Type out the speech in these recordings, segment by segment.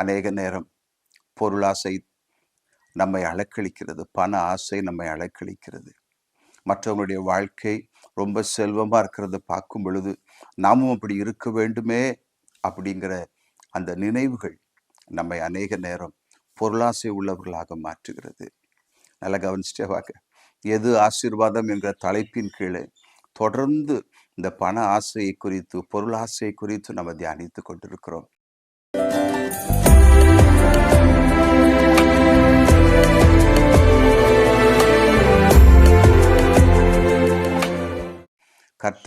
அநேக நேரம் பொருளாசை நம்மை அலக்களிக்கிறது பண ஆசை நம்மை அலக்களிக்கிறது மற்றவங்களுடைய வாழ்க்கை ரொம்ப செல்வமாக இருக்கிறத பார்க்கும் பொழுது நாமும் அப்படி இருக்க வேண்டுமே அப்படிங்கிற அந்த நினைவுகள் நம்மை அநேக நேரம் பொருளாசை உள்ளவர்களாக மாற்றுகிறது. நல்லா கவனிச்சிட்டே வாங்க. எது ஆசீர்வாதம் என்ற தலைப்பின் கீழே தொடர்ந்து இந்த பண ஆசையை குறித்து பொருளாசையை குறித்து நம்ம தியானித்து கொண்டிருக்கிறோம்.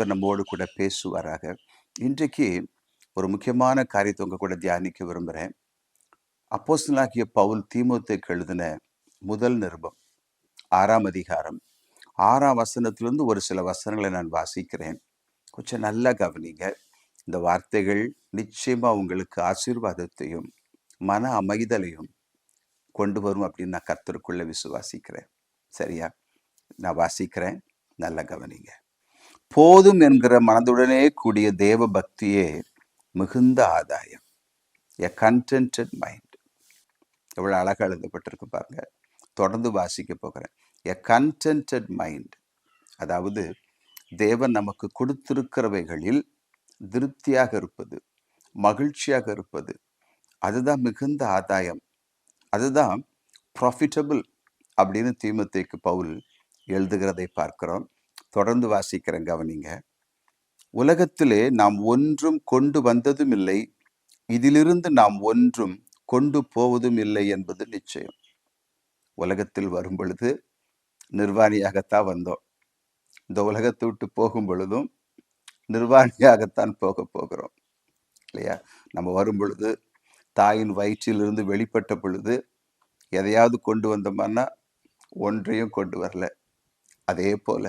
கர்த்தர் நம்மோடு கூட பேசுவாராக. இன்றைக்கு ஒரு முக்கியமான காரியத்தை உங்க கூட தியானிக்க விரும்புகிறேன் அப்போஸ்தலாகிய பவுல் தீமுத்துக்கு எழுதின முதல் நிருபம் ஆறாம் அதிகாரம். ஆறாம் வசனத்திலிருந்து ஒரு சில வசனங்களை நான் வாசிக்கிறேன். கொஞ்சம் நல்லா கவனிங்க. இந்த வார்த்தைகள் நிச்சயமாக உங்களுக்கு ஆசீர்வாதத்தையும் மன அமைதலையும் கொண்டு வரும் அப்படின்னு நான் கர்த்தருக்குள்ளே விசுவாசிக்கிறேன். சரியா? நான் வாசிக்கிறேன். நல்லா கவனிங்க. போதும் என்கிற மனதுடனே கூடிய தேவ பக்தியே மிகுந்த ஆதாயம். எ கண்டென்டட் மைண்ட் எவ்வளோ அழகாக எழுதப்பட்டிருக்கு பாருங்க. தொடர்ந்து வாசிக்க போகிறேன். எ கண்டென்டட் மைண்ட் அதாவது தேவன் நமக்கு கொடுத்திருக்கிறவைகளில் திருப்தியாக இருப்பது மகிழ்ச்சியாக இருப்பது. அதுதான் மிகுந்த ஆதாயம். அதுதான் ப்ராஃபிட்டபிள் அப்படின்னு தீமத்தைக்கு பவுல் எழுதுகிறதை பார்க்கிறோம். தொடர்ந்து வாசிக்கிறேன் கவனிங்க. உலகத்திலே நாம் ஒன்றும் கொண்டு வந்ததும் இல்லை. இதிலிருந்து நாம் ஒன்றும் கொண்டு போவதும் இல்லை என்பது நிச்சயம். உலகத்தில் வரும் பொழுது நிர்வாணியாகத்தான் வந்தோம். இந்த உலகத்தை விட்டு போகும் பொழுதும் நிர்வாணியாகத்தான் போக போகிறோம். இல்லையா? நம்ம வரும் பொழுது தாயின் வயிற்றிலிருந்து வெளிப்பட்ட பொழுது எதையாவது கொண்டு வந்தோம்னா ஒன்றையும் கொண்டு வரல. அதே போல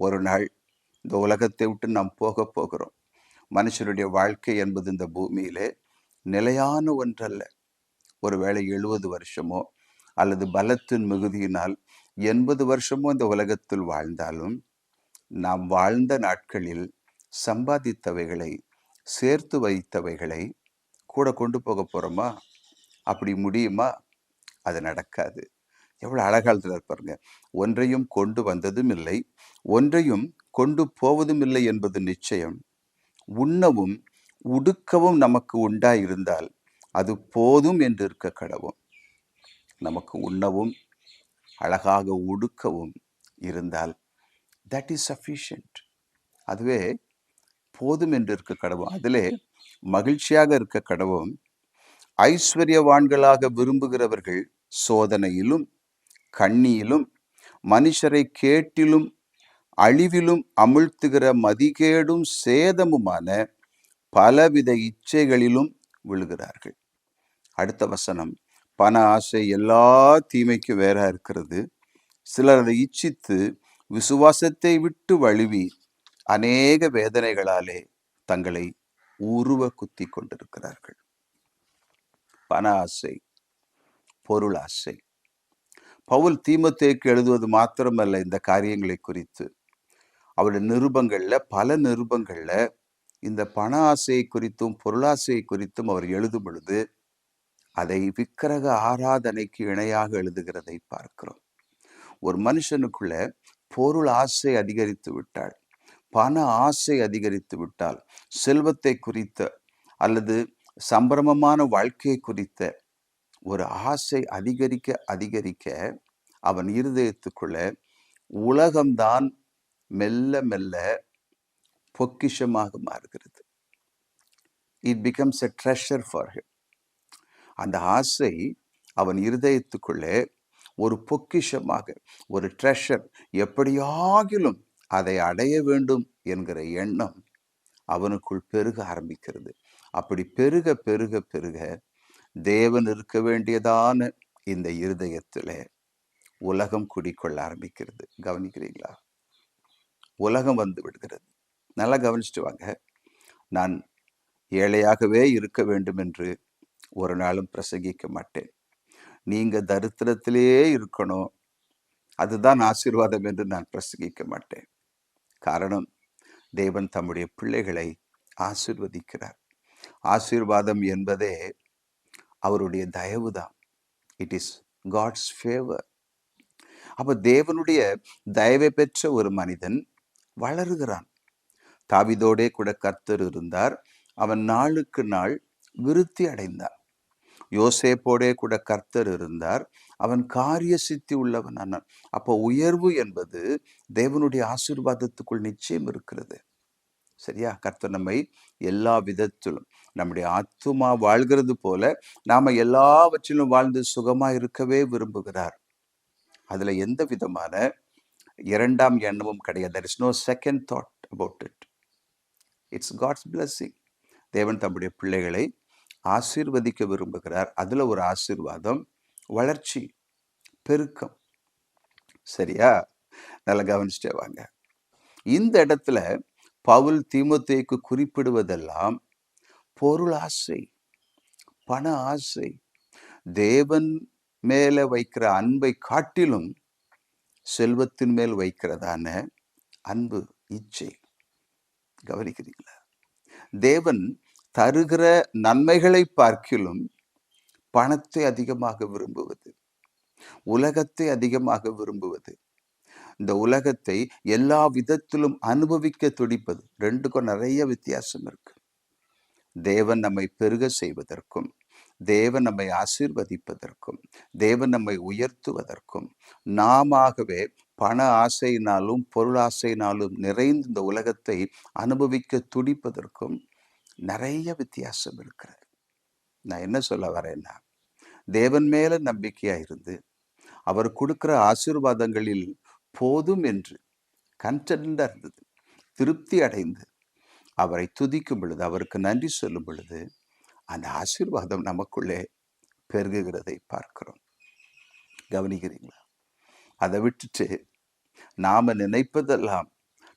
ஒரு நாள் இந்த உலகத்தை விட்டு நாம் போக போகிறோம். மனுஷனுடைய வாழ்க்கை என்பது இந்த பூமியிலே நிலையான ஒன்றல்ல. ஒருவேளை எழுபது வருஷமோ அல்லது பலத்தின் மிகுதியினால் எண்பது வருஷமோ இந்த உலகத்தில் வாழ்ந்தாலும் நாம் வாழ்ந்த நாட்களில் சம்பாதித்தவைகளை சேர்த்து வைத்தவைகளை கூட கொண்டு போக போகிறோமா அப்படி முடியுமா? அது நடக்காது. எவ்வளோ அழகாலத்தில் இருப்பாருங்க ஒன்றையும் கொண்டு வந்ததும் இல்லை ஒன்றையும் கொண்டு போவதும் இல்லை என்பது நிச்சயம். உண்ணவும் உடுக்கவும் நமக்கு உண்டாயிருந்தால் அது போதும் என்று இருக்க கடவும் நமக்கு உண்ணவும் அழகாக உடுக்கவும் இருந்தால் தட் இஸ் சஃபிஷியன்ட் அதுவே போதும் என்று இருக்க கடவும் அதிலே மகிழ்ச்சியாக இருக்க கடவும் ஐஸ்வர்யவான்களாக விரும்புகிறவர்கள் சோதனையிலும் கண்ணியிலும் மனுஷரை கேட்டிலும் அழிவிலும் அமிழ்த்துகிற மதிகேடும் சேதமுமான பலவித இச்சைகளிலும் விழுகிறார்கள். அடுத்த வசனம். பண ஆசை எல்லா தீமைக்கும் வேற இருக்கிறது. சிலர் அதை இச்சித்து விசுவாசத்தை விட்டு வழுவி அநேக வேதனைகளாலே தங்களை உருவ குத்தி கொண்டிருக்கிறார்கள். பண ஆசை பொருள் ஆசை பவுல் தீமத்தேக்கு எழுதுவது மாத்திரமல்ல இந்த காரியங்களை குறித்து. அவருடைய நிருபங்களில் பல நிருபங்களில் இந்த பண ஆசையை குறித்தும் பொருளாசையை குறித்தும் அவர் எழுதும் பொழுது அதை விக்கிரக ஆராதனைக்கு இணையாக எழுதுகிறதை பார்க்கிறோம். ஒரு மனுஷனுக்குள்ள பொருள் ஆசை அதிகரித்து விட்டால் பண ஆசை அதிகரித்து விட்டால் செல்வத்தை குறித்த அல்லது சம்பிரமமான வாழ்க்கையை குறித்த ஒரு ஆசை அதிகரிக்க அதிகரிக்க அவன் இருதயத்துக்குள்ள உலகம்தான் மெல்ல மெல்ல பொக்கிஷமாக மாறுகிறது. It becomes a treasure for him அந்த ஆசை அவன் இருதயத்துக்குள்ளே ஒரு பொக்கிஷமாக ஒரு ட்ரெஷர் எப்படியாகிலும் அதை அடைய வேண்டும் என்கிற எண்ணம் அவனுக்குள் பெருக ஆரம்பிக்கிறது. அப்படி பெருக பெருக பெருக தேவன் இருக்க வேண்டியதான இந்த இருதயத்தில் உலகம் குடிக்கொள்ள ஆரம்பிக்கிறது. கவனிக்கிறீங்களா? உலகம் வந்து விடுகிறது. நல்லா கவனிச்சுட்டு வாங்க. நான் ஏழையாகவே இருக்க வேண்டும் என்று ஒரு நாளும் பிரசங்கிக்க மாட்டேன். நீங்கள் தரித்திரத்திலேயே இருக்கணும். அதுதான் ஆசீர்வாதம் என்று நான் பிரசங்கிக்க மாட்டேன். காரணம் தேவன் தம்முடைய பிள்ளைகளை ஆசிர்வதிக்கிறார். ஆசீர்வாதம் என்பதே அவருடைய தயவு தான். இட் இஸ் காட்ஸ் ஃபேவர் அப்போ தேவனுடைய தயவை பெற்ற ஒரு மனிதன் வளருகிறான். தாவிதோடே கூட கர்த்தர் இருந்தார். அவன் நாளுக்கு நாள் விருத்தி அடைந்தான் யோசேப்போடே கூட கர்த்தர் இருந்தார். அவன் காரிய சித்தி உள்ளவன் ஆனான் அப்போ உயர்வு என்பது தேவனுடைய ஆசீர்வாதத்துக்குள் நிச்சயம் இருக்கிறது. சரியா? கர்த்தர் நம்மை எல்லா விதத்திலும் நம்முடைய ஆத்துமா வாழ்கிறது போல நாம எல்லாவற்றிலும் வாழ்ந்து சுகமா இருக்கவே விரும்புகிறார். அதுல எந்த விதமான இரண்டாம் எண்ணமும் கிடையாது. There is no second thought about it it's God's blessing தேவன் தம்முடைய பிள்ளைகளை ஆசீர்வதிக்க விரும்புகிறார். அதுல ஒரு ஆசீர்வாதம் வளர்ச்சி பெருக்கம். சரியா? நல்லா கவனிச்சுட்டே வாங்க. இந்த இடத்துல பவுல் தீமுத்தேக்கு குறிப்பிடுவதெல்லாம் பொருள் ஆசை பண ஆசை தேவன் மேல வைக்கிற அன்பை காட்டிலும் செல்வத்தின் மேல் வைக்கிறதான அன்பு இச்சை. கவனிக்கிறீங்களா? தேவன் தருகிற நன்மைகளை பார்க்கிலும் பணத்தை அதிகமாக விரும்புவது உலகத்தை அதிகமாக விரும்புவது இந்த உலகத்தை எல்லா விதத்திலும் அனுபவிக்க துடிப்பது. ரெண்டுக்கும் நிறைய வித்தியாசம் இருக்கு. தேவன் நம்மை பெருக செய்வதற்கும் தேவன் நம்மை ஆசீர்வதிப்பதற்கும் தேவன் நம்மை உயர்த்துவதற்கும் நாமவே பண ஆசையினாலும் பொருளாசையினாலும் நிறைந்த இந்த உலகத்தை அனுபவிக்க துடிப்பதற்கும் நிறைய வித்தியாசம் இருக்கிறது. நான் என்ன சொல்ல வரேன்னா தேவன் மேல நம்பிக்கையா இருந்து அவர் கொடுக்கிற ஆசீர்வாதங்களில் போதும் என்று கண்டென்டா இருந்தது திருப்தி அடைந்து அவரை துதிக்கும் பொழுது அவருக்கு நன்றி சொல்லும் பொழுது அந்த ஆசீர்வாதம் நமக்குள்ளே பெருகுகிறதை பார்க்கிறோம். கவனிக்கிறீங்களா? அதை விட்டுட்டு நாம் நினைப்பதெல்லாம்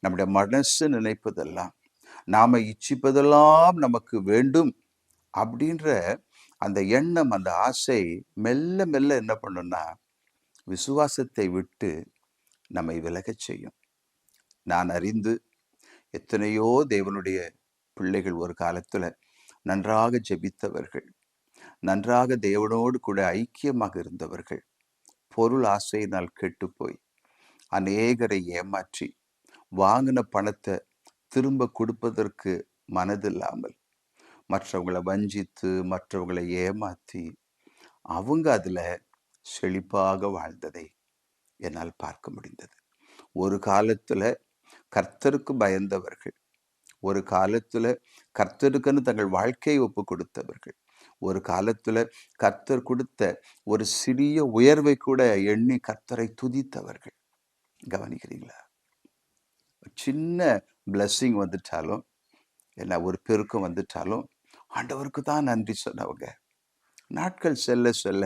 நம்முடைய மனசு நினைப்பதெல்லாம் நாம் இச்சிப்பதெல்லாம் நமக்கு வேண்டும் அப்படின்ற அந்த எண்ணம் அந்த ஆசை மெல்ல மெல்ல என்ன பண்ணும்னா விசுவாசத்தை விட்டு நம்மை விலகச் செய்யும். நான் அறிந்து எத்தனையோ தேவனுடைய பிள்ளைகள் ஒரு காலத்தில் நன்றாக ஜெபித்தவர்கள் நன்றாக தேவனோடு கூட ஐக்கியமாக இருந்தவர்கள். பொருள் ஆசையினால் கெட்டு போய் அநேகரை ஏமாற்றி வாங்கின பணத்தை திரும்ப கொடுப்பதற்கு மனதில்லாமல் மற்றவங்களை வஞ்சித்து மற்றவங்களை ஏமாற்றி அவங்க அதில் செழிப்பாக வாழ்ந்ததை என்னால் பார்க்க முடிந்தது. ஒரு காலத்தில் கர்த்தருக்கு பயந்தவர்கள். ஒரு காலத்தில் கர்த்தருக்குன்னு தங்கள் வாழ்க்கையை ஒப்பு கொடுத்தவர்கள். ஒரு காலத்தில் கர்த்தர் கொடுத்த ஒரு சிறிய உயர்வை கூட எண்ணி கர்த்தரை துதித்தவர்கள். கவனிக்கிறீங்களா? சின்ன பிளஸ்ஸிங் வந்துட்டாலும் என்ன ஒரு பெருக்கம் வந்துட்டாலும் ஆண்டவருக்கு தான் நன்றி சொன்னவங்க. நாட்கள் செல்ல செல்ல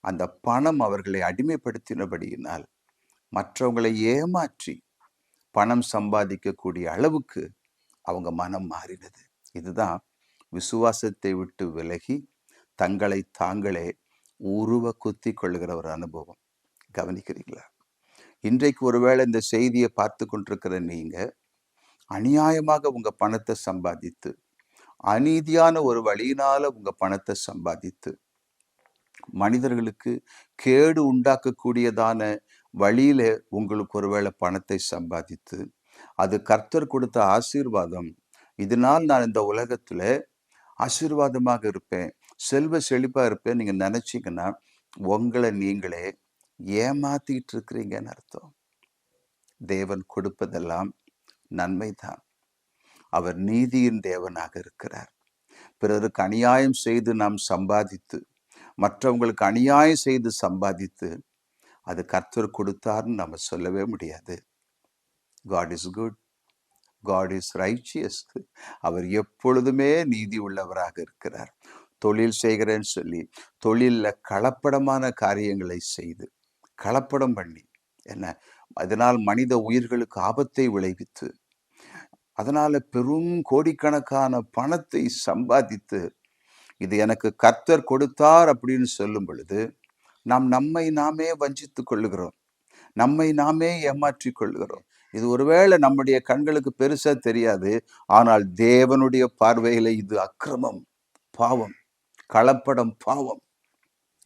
அந்த பணம் அவர்களை அடிமைப்படுத்தினபடியினால் மற்றவங்களை ஏமாற்றி பணம் சம்பாதிக்கக்கூடிய அளவுக்கு அவங்க மனம் மாறினது. இதுதான் விசுவாசத்தை விட்டு விலகி தங்களை தாங்களே உருவ குத்தி கொள்ளுகிற ஒரு அனுபவம். கவனிக்கிறீங்களா? இன்றைக்கு ஒருவேளை இந்த செய்தியை பார்த்து கொண்டிருக்கிற நீங்கள் அநியாயமாக உங்கள் பணத்தை சம்பாதித்து அநீதியான ஒரு வழியினால் உங்கள் பணத்தை சம்பாதித்து மனிதர்களுக்கு கேடு உண்டாக்கக்கூடியதான வழியில் உங்களுக்கு ஒருவேளை பணத்தை சம்பாதித்து அது கர்த்தர் கொடுத்த ஆசீர்வாதம். இதனால் நான் இந்த உலகத்தில் ஆசீர்வாதமாக இருப்பேன். செல்வ செழிப்பாக இருப்பேன். நீங்கள் நினச்சிங்கன்னா உங்களை நீங்களே ஏமாத்திக்கிட்டு இருக்கிறீங்கன்னு அர்த்தம். தேவன் கொடுப்பதெல்லாம் நன்மை தான் அவர் நீதியின் தேவனாக இருக்கிறார். பிறருக்கு அநியாயம் செய்து நாம் சம்பாதித்து மற்றவங்களுக்கு அநியாயம் செய்து சம்பாதித்து அது கர்த்தர் கொடுத்தார்னு நம்ம சொல்லவே முடியாது. God is good God is righteous அவர் எப்பொழுதுமே நீதி உள்ளவராக இருக்கிறார். தொழில் செய்கிறேன்னு சொல்லி தொழிலில் கலப்படமான காரியங்களை செய்து கலப்படம் பண்ணி என்ன? அதனால் மனித உயிர்களுக்கு ஆபத்தை விளைவித்து அதனால் பெரும் கோடிக்கணக்கான பணத்தை சம்பாதித்து இது எனக்கு கர்த்தர் கொடுத்தார் அப்படின்னு சொல்லும் பொழுது நாம் நம்மை நாமே வஞ்சித்து கொள்ளுகிறோம். நம்மை நாமே ஏமாற்றி கொள்ளுகிறோம். இது ஒருவேளை நம்முடைய கண்களுக்கு பெருசா தெரியாது. ஆனால் தேவனுடைய பார்வையில இது அக்கிரமம் பாவம் கலப்படம் பாவம்.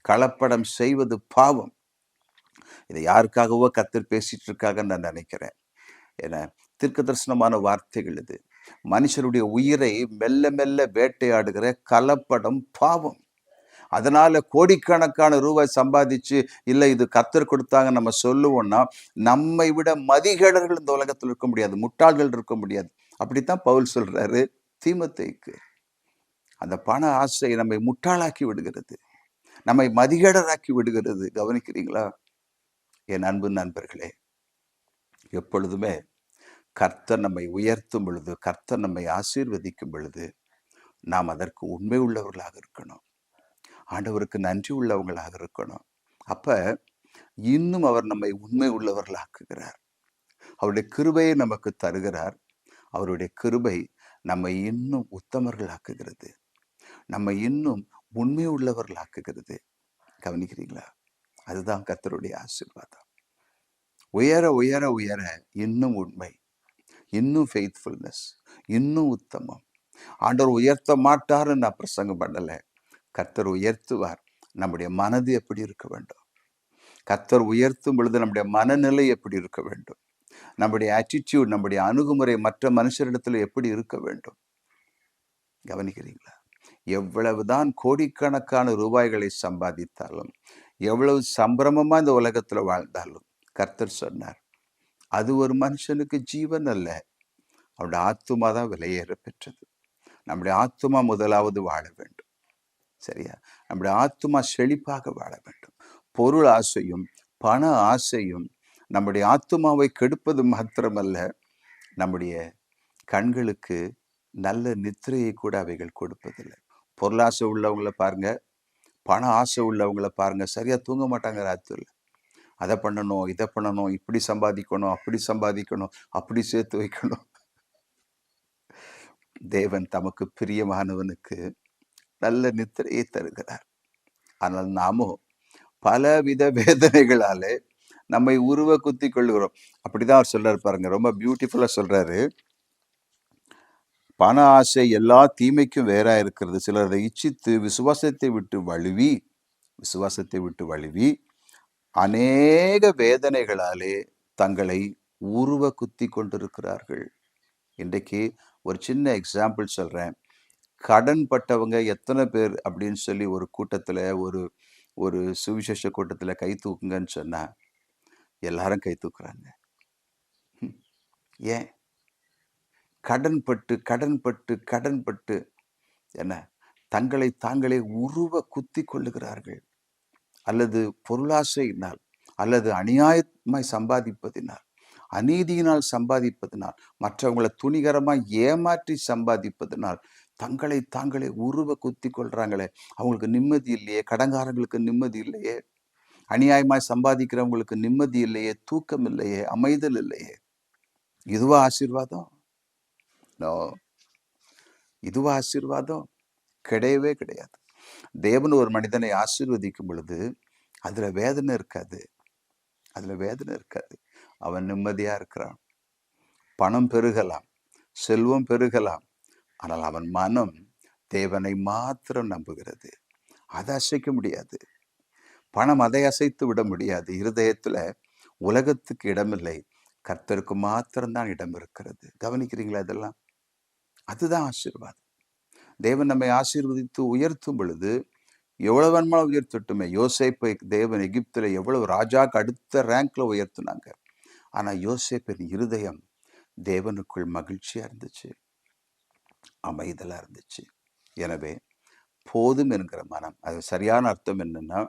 கலப்படம் செய்வது பாவம். இதை யாருக்காகவோ கத்தர் பேசிட்டு இருக்காங்கன்னு நான் நினைக்கிறேன். ஏன்னா தீர்க்க தரிசனமான வார்த்தைகள் இது. மனுஷருடைய உயிரை மெல்ல மெல்ல வேட்டையாடுகிற கலப்படம் பாவம். அதனால கோடிக்கணக்கான ரூபாய் சம்பாதிச்சு இல்லை இது கத்தர் கொடுத்தாங்க நம்ம சொல்லுவோம்னா நம்மை விட மதிகேடர்கள் இந்த உலகத்தில் இருக்க முடியாது முட்டாள்கள் இருக்க முடியாது. அப்படித்தான் பவுல் சொல்றாரு தீமத்தைக்கு அந்த பண ஆசை நம்மை முட்டாளாக்கி விடுகிறது நம்மை மதிகேடராக்கி விடுகிறது. கவனிக்கிறீங்களா? என் அன்பு நண்பர்களே எப்பொழுதுமே கர்த்தர் நம்மை உயர்த்தும் பொழுது கர்த்தர் நம்மை ஆசீர்வதிக்கும் பொழுது நாம் அதற்கு உண்மை உள்ளவர்களாக இருக்கணும். ஆண்டவருக்கு நன்றி உள்ளவங்களாக இருக்கணும். அப்போ இன்னும் அவர் நம்மை உண்மை உள்ளவர்களாக்குகிறார். அவருடைய கிருபையை நமக்கு தருகிறார். அவருடைய கிருபை நம்மை இன்னும் உத்தமர்களாக்குகிறது. நம்மை இன்னும் உண்மை உள்ளவர்களாக்குகிறது. கவனிக்கிறீங்களா? அதுதான் கர்த்தருடைய ஆசீர்வாதம். உயர உயர உயர இன்னும் உண்மை. இன்னும் ஃபெய்த்ஃபுல்னஸ் இன்னும் உத்தமம். ஆண்டவர் உயர்த்த மாட்டாருன்னு நான் பிரசங்கம் பண்ணலை. கர்த்தர் உயர்த்துவார். நம்முடைய மனது எப்படி இருக்க வேண்டும்? கர்த்தர் உயர்த்தும் பொழுது நம்முடைய மனநிலை எப்படி இருக்க வேண்டும்? நம்முடைய ஆட்டிடியூட் நம்முடைய அணுகுமுறை மற்ற மனுஷரிடத்தில் எப்படி இருக்க வேண்டும்? கவனிக்கிறீங்களா? எவ்வளவுதான் கோடிக்கணக்கான ரூபாய்களை சம்பாதித்தாலும் எவ்வளவு சம்பிரமமாக இந்த உலகத்தில் வாழ்ந்தாலும் கர்த்தர் சொன்னார் அது ஒரு மனுஷனுக்கு ஜீவன் அல்ல. அவருடைய ஆத்துமா தான் விலையேற பெற்றது. நம்முடைய ஆத்துமா முதலாவது வாழ வேண்டும். சரியா? நம்முடைய ஆத்துமா செழிப்பாக வாழ வேண்டும். பொருள் ஆசையும் பண ஆசையும் நம்முடைய ஆத்துமாவை கெடுப்பது மாத்திரமல்ல நம்முடைய கண்களுக்கு நல்ல நித்திரையை கூட அவைகள் கொடுப்பதில்லை. பொருளாசை உள்ளவங்கள பாருங்க பண ஆசை உள்ளவங்கள பாருங்க சரியா தூங்க மாட்டாங்க ராத்திரில அதை பண்ணணும் இதை பண்ணணும் இப்படி சம்பாதிக்கணும் அப்படி சம்பாதிக்கணும் அப்படி சேர்த்து வைக்கணும். தேவன் தமக்கு பிரியமானவனுக்கு நல்ல நித்திரையை தருகிறார். ஆனால் நாமும் பலவித வேதனைகளாலே நம்மை உருவ குத்தி கொள்கிறோம். அப்படிதான் அவர் சொல்றாரு பாருங்க. ரொம்ப பியூட்டிஃபுல்லா சொல்றாரு. பண ஆசை எல்லா தீமைக்கும் வேறா இருக்கிறது. சிலர் அதை இச்சித்து விசுவாசத்தை விட்டு வழுவி விசுவாசத்தை விட்டு வழுவி அநேக வேதனைகளாலே தங்களை உருவ குத்தி கொண்டிருக்கிறார்கள். இன்றைக்கு ஒரு சின்ன எக்ஸாம்பிள் சொல்றேன். கடன் பட்டவங்க எத்தனை பேர் அப்படின்னு சொல்லி ஒரு கூட்டத்தில் ஒரு ஒரு சுவிசேஷ கூட்டத்தில் கை தூக்குங்கன்னு சொன்னால் எல்லாரும் கை தூக்குறாங்க. ஏன்? கடன் பட்டு கடன் பட்டு கடன் பட்டு என்ன? தங்களை தாங்களே உருவ குத்தி கொள்ளுகிறார்கள். அல்லது பொருளாசையினால் அல்லது அநியாயமாய் சம்பாதிப்பதினால் அநீதியினால் சம்பாதிப்பதினால் மற்றவங்களை துணிகரமாக ஏமாற்றி சம்பாதிப்பதினால் தங்களை தாங்களே உருவ குத்தி கொள்றாங்களே. அவங்களுக்கு நிம்மதி இல்லையே. கடங்காரங்களுக்கு நிம்மதி இல்லையே. அநியாயமாய் சம்பாதிக்கிறவங்களுக்கு நிம்மதி இல்லையே. தூக்கம் இல்லையே. அமைதல் இல்லையே. இதுவா ஆசீர்வாதம்? நோ. இதுவா ஆசீர்வாதம்? கிடையவே கிடையாது. தேவன் ஒரு மனிதனை ஆசீர்வதிக்கும் பொழுது அதுல வேதனை இருக்காது. அதுல வேதனை இருக்காது. அவன் நிம்மதியா இருக்கிறான். பணம் பெருகலாம். செல்வம் பெருகலாம். ஆனால் அவன் மனம் தேவனை மாத்திரம் நம்புகிறது. அதை அசைக்க முடியாது. பணம் அதை அசைத்து விட முடியாது. இருதயத்தில் உலகத்துக்கு இடமில்லை. கர்த்தருக்கு மாத்திரம்தான் இடம் இருக்கிறது. கவனிக்கிறீங்களா இதெல்லாம்? அதுதான் ஆசீர்வாதம். தேவன் நம்மை ஆசீர்வதித்து உயர்த்தும் பொழுது எவ்வளவு வேணுமாலும் உயர்த்தட்டுமே. யோசேப்பை தேவன் எகிப்தில் எவ்வளவு ராஜாக்கு அடுத்த ரேங்க்ல உயர்த்துனாங்க. ஆனால் யோசேப்பின் இருதயம் தேவனுக்குள் மகிழ்ச்சியாக இருந்துச்சு. அமைதலாக இருந்துச்சு. எனவே போதும் என்கிற மனம் அது சரியான அர்த்தம் என்னன்னா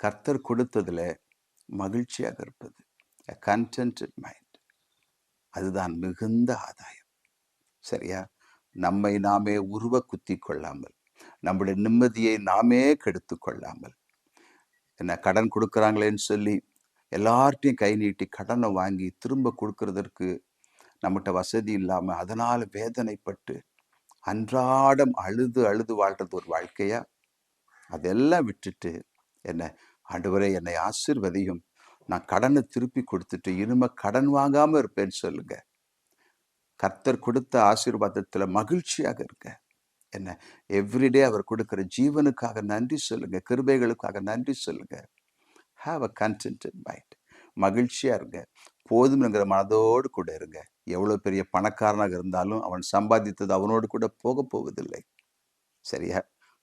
கர்த்தர் கொடுத்ததில் மகிழ்ச்சியாக இருப்பது. கண்டென்ட் மைண்ட் அதுதான் மிகுந்த ஆதாயம். சரியா? நம்மை நாமே உருவ குத்தி கொள்ளாமல் நம்முடைய நிம்மதியை நாமே கெடுத்து கொள்ளாமல் என்ன கடன் கொடுக்குறாங்களேன்னு சொல்லி எல்லார்ட்டையும் கை நீட்டி கடனை வாங்கி திரும்ப கொடுக்கறதற்கு நம்மகிட்ட வசதி இல்லாமல் அதனால் வேதனைப்பட்டு அன்றாடம் அழுது அழுது வாழ்றது ஒரு வாழ்க்கையா? அதெல்லாம் விட்டுட்டு என்ன ஆண்டவரே என்னை ஆசிர்வதியும். நான் கடனை திருப்பி கொடுத்துட்டு இனிமே கடன் வாங்காம இருப்பேன்னு சொல்லுங்க. கர்த்தர் கொடுத்த ஆசீர்வாதத்துல மகிழ்ச்சியாக இருக்க என்ன எவ்ரிடே அவர் கொடுக்கிற ஜீவனுக்காக நன்றி சொல்லுங்க கிருபைகளுக்காக நன்றி சொல்லுங்க. ஹாவ் அ கன்சென்ட் மைண்ட் மகிழ்ச்சியா இருங்க. போதும்ங்கிற மனதோடு கூட இருங்க. எவ்வளோ பெரிய பணக்காரனாக இருந்தாலும் அவன் சம்பாதித்தது அவனோடு கூட போக போவதில்லை. சரியா?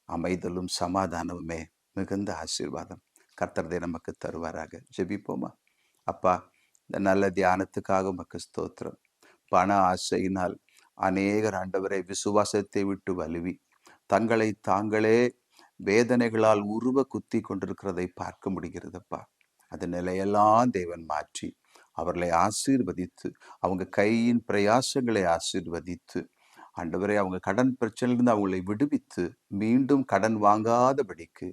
அமைதலும் சமாதானமுமே மிகுந்த ஆசீர்வாதம் கர்த்தரதை நமக்கு தருவாராக. ஜெபிப்போமா? அப்பா இந்த நல்ல தியானத்துக்காக உமக்கு ஸ்தோத்திரம். பண ஆசையினால் அநேகர் ஆண்டவரை விசுவாசத்தை விட்டு வலுவி. தங்களை தாங்களே வேதனைகளால் உருவ குத்தி கொண்டிருக்கிறதை பார்க்க முடிகிறதப்பா. அது நிலையெல்லாம் தேவன் மாற்றி. அவர்களை ஆசீர்வதித்து அவங்க கையின் பிரயாசங்களை ஆசீர்வதித்து ஆண்டவரை அவங்க கடன் பிரச்சனையிலிருந்து அவங்களை விடுவித்து மீண்டும் கடன் வாங்காதபடிக்கு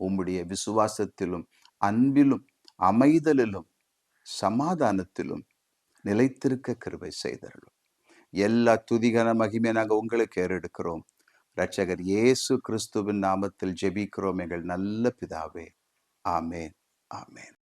உம்முடைய விசுவாசத்திலும் அன்பிலும் அமைதலிலும் சமாதானத்திலும் நிலைத்திருக்க கிருபை செய்தருளும். எல்லா துதிகன மகிமை நாங்கள் உங்களுக்கு ஏறெடுக்கிறோம். ரட்சகர் இயேசு கிறிஸ்துவின் நாமத்தில் ஜெபிக்கிறோம். எங்கள் நல்ல பிதாவே. ஆமேன். ஆமேன்.